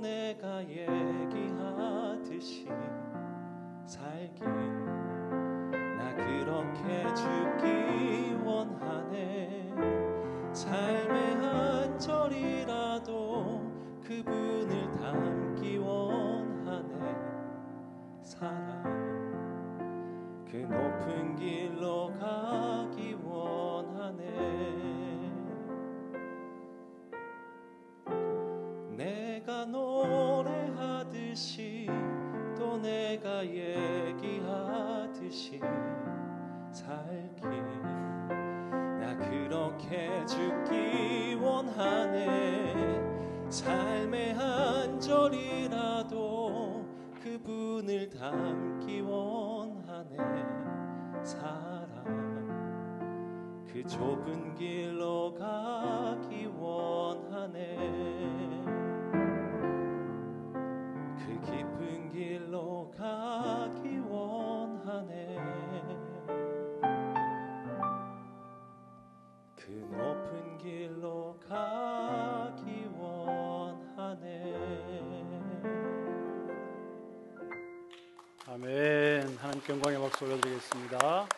내가 얘기하듯이 살길 나 그렇게 죽기 원하네. 삶의 한 절이라도 그분을 담기 원하네. 사랑 그 높은 길로 가 내가 노래하듯이 또 내가 얘기하듯이 살길 나 그렇게 죽기 원하네. 삶의 한 절이라도 그분을 담기 원하네. 사랑 그 좁은 길로 가기 원하네 길로 가기 원하네 아멘. 하나님께 영광의 박수 올려드리겠습니다.